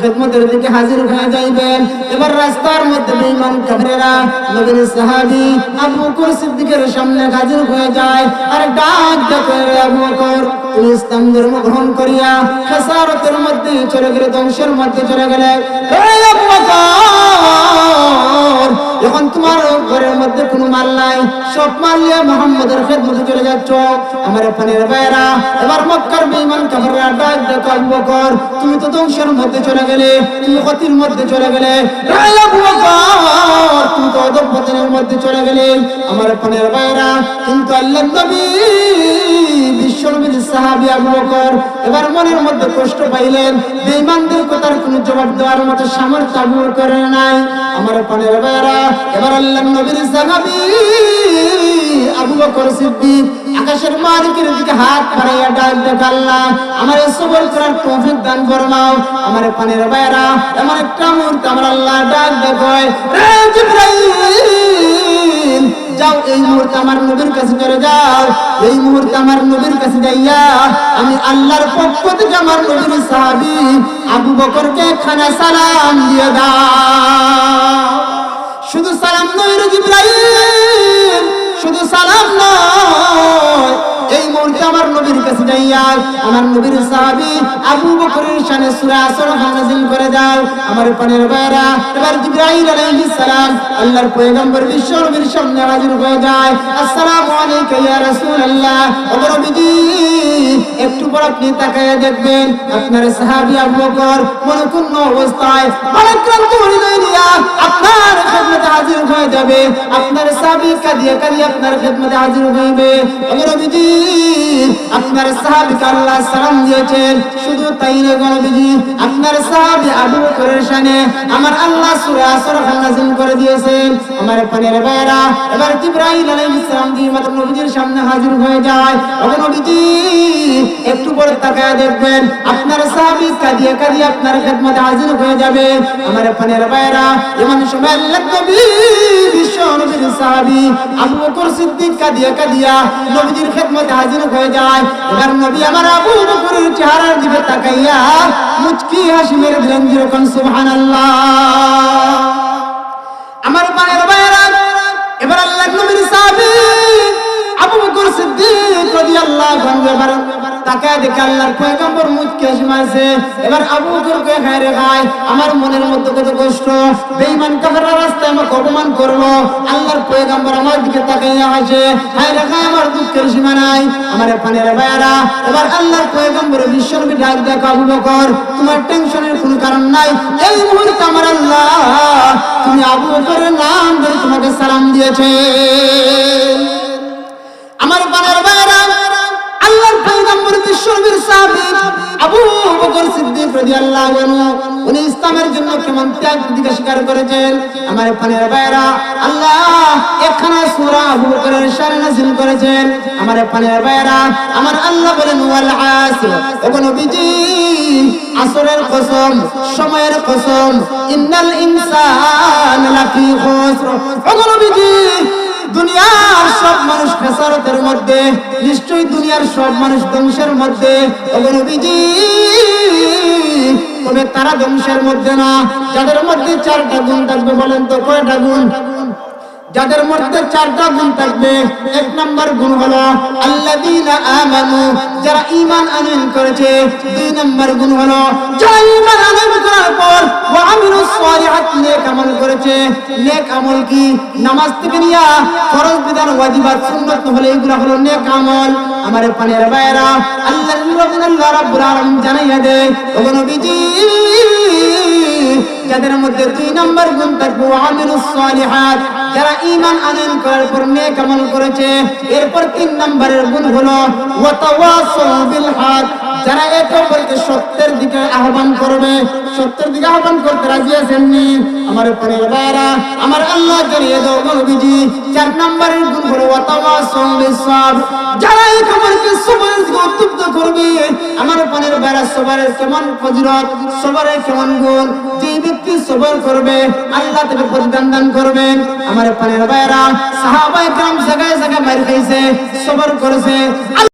খেদমতের দিকে হাজির হয়ে যাইবেন, এবার রাস্তার মধ্যে বেঈমান কাফেরেরা নবীর সাহাবী আবু বকর সিদ্দিকের সামনে হাজির হয়ে যায়। আর ডাক ডাকে তুমি ইসলাম ধর্ম গ্রহণ করিয়া খেসারতের মধ্যে চলে গেলে, ধ্বংসের মধ্যে চলে গেলে যখন তোমার ঘরের মধ্যে কোনো মাল নাই। সব মাল নিয়ে মোহাম্মদের খেদমতে চলে যাচ্ছ। আমার পানের বাইরা এবার মক্কার বেঈমান কাফেররা ডাক ডাক বকর তুমি তো ধ্বংসের মধ্যে চলে গেলে, তুমি ক্ষতির মধ্যে চলে গেলে। তুমি তো অধঃপতনের মধ্যে চলে গেলে। আমার পানের বাইরা কিন্তু আল্লাহ নবী এবার মনের মধ্যে কষ্ট পাইলেন কথার জবাব দেওয়ার মতো সামর্থ্য নাই। আমার পানের বাইরা এবার আল্লাহ নবীর সাহাবী আকাশের মালিকের দিকে হাত ডাক আমার করার দান আমার পানের বাইরা এমন একটা মুহূর্তে আমার আল্লাহ ডাক দেখ রে যাও, এই মুহূর্তে আমার নবীর কাছে চলে যাও, এই মুহূর্তে আমার নবীর কাছে যাইয়া আমি আল্লাহর পক্ষ থেকে আমার নবীর সাহাবি আবু বকরকে খানা সালাম দিয়ে দাও। শুধু সালাম নয় রে আমার নবীর সাহাবি আবু বকরের শানে সূরা আসর নাযিল করে দাও। আমার পানের এবার আলাইহিস সালাম আল্লাহর পয়গম্বর বিশ্ব নবীর সামনে হাজির হয়ে যায়। আসসালামু আলাইকা ইয়া রাসূলুল্লাহ। ও নবীজি, একটু পর আপনি তাকায়া দেখবেন, আপনার সাহাবী আবু বকর মনকুন্ন অবস্থায় পরাক্রান্ত হৃদয় নিয়া আপনার খেদমতে হাজির হয়ে যাবে। আপনার সাহাবী কাঁদিয়ে কাঁদিয়ে আপনার খেদমতে হাজির হইবে। ও আপনার সাহাবীকে আল্লাহ সালাম দিয়েছেন। শুধু তাই না গো আপনার সাহাবী আবু বকরের শানে আমার আল্লাহ সূরা আসর নাযিল করে দিয়েছেন। আমার পানের বাইরা এবার জিবরাইল আলাইহিস সালাম দিয়ে মাত্র নবীজির সামনে হাজির হয়ে যায়। নবীজি একটু পরে তাকায় দেখবেন আপনার সাহাবী কাঁদিয়ে কাঁদিয়ে আপনার খেদমতে হাজির হয়ে যাবে। আমার পানের বাইরা এমন সময় আল্লাহ নবী বিশ্ব নবীর সাহাবী, আবু বকর সিদ্দিক কাঁদিয়ে কাঁদিয়া নবীজির খেদমতে হাজির হয়ে যায়। এবার নবী আমার আবু বকরের চেহারার দিকে তাকাইয়া মুচকি হাসি মেরে দিলেন যেরকম সুবহানাল্লাহ। আমার পানের বাইরা এবার আল্লাহ নবীর সাহাবী, আবু বকর সিদ্দিক রাদিয়াল্লাহু আনহু তাকায় দেখে আল্লাহর পয়গম্বর মুচকে হাসি এবার আবু বকর কে খায় রে ভাই, আমার মনের মধ্যে কত কষ্ট। বেঈমান কাফেররা রাস্তায় আমাকে অপমান করল। আল্লাহর পয়গম্বর আমার দিকে তাকাইয়া হাসে, হায় রে ভাই, আমার দুঃখের সীমা নাই। আমার পানের ভাইয়ারা, এবার আল্লাহর পয়গম্বর বিশ্বনবী ডাক দেখো আবু বকর, তোমার টেনশনের কোনো কারণ নাই। এই মুহূর্তে আমার আল্লাহ তুমি আবু বকরের নাম ধরে তোমাকে সালাম দিয়েছে। আমার পানের পয়গম্বর বিশ্বনবীর সাহাবী আবু বকর সিদ্দিক রাদিয়াল্লাহু আনহু, উনি ইসলামের জন্য কেমন ত্যাগ দিকে করেছেন? আমার পানের ভাইরা, আল্লাহ একখানা সূরা আবু বকরের শানে নাযিল করেছেন। আমার পানের ভাইরা, আমার আল্লাহ বলেন, ওয়াল আসর। ওগো নবীজি, আসরের কসম, সময়ের কসম, ইন্নাল ইনসান লাফি খুসর। ওগো নবীজি, দুনিয়ার সব মানুষ খেসারতের মধ্যে, নিশ্চয়ই দুনিয়ার সব মানুষ ধ্বংসের মধ্যে। তবে তারা ধ্বংসের মধ্যে না। যাদের মধ্যে চারটা গুণ থাকবে বলেন তো, কয়টা গুণ? যাদের মধ্যে চারটা গুণ থাকবে, এক নাম্বার গুণ হলো আল্লাযীনা আমানু, যারা ঈমান আনয়ন করেছে। দুই নাম্বার গুণ হলো যারা আনয়ন করার পর ওয়া আমার পানের বাইরা আল্লাহ আল্লাহ যাদের মধ্যে দুই নম্বর গুণ থাকবে সালিহাত। যারা ঈমান আনয়ন করার পর নেক আমল করেছে, এরপর তিন নম্বরের গুণ হলো, ওয়াতাওয়াসাল বিল হক যারা একে অপরকে সত্যের দিকে আহ্বান করবে সত্যের দিকে আহ্বান করতে রাজি আছেননি আমার পরের ভাইরা আমার আল্লাহ জানিয়ে দাও নবীজি চার নম্বরের গুণ হলো ওয়াতাওয়াসাউ বিসসাবর যারা একে অপরকে সবরের দিকে উদ্বুদ্ধ করবে আমার পরের ভাইরা সবরের কেমন ফজিলত সবরের কেমন গুণ যে ব্যক্তি সবর করবে আল্লাহ তাকে প্রতিদান দান করবেন আমার পরের ভাইরা সাহাবায়ে کرام জায়গায় জায়গায় মার খাইছে সবর করেছে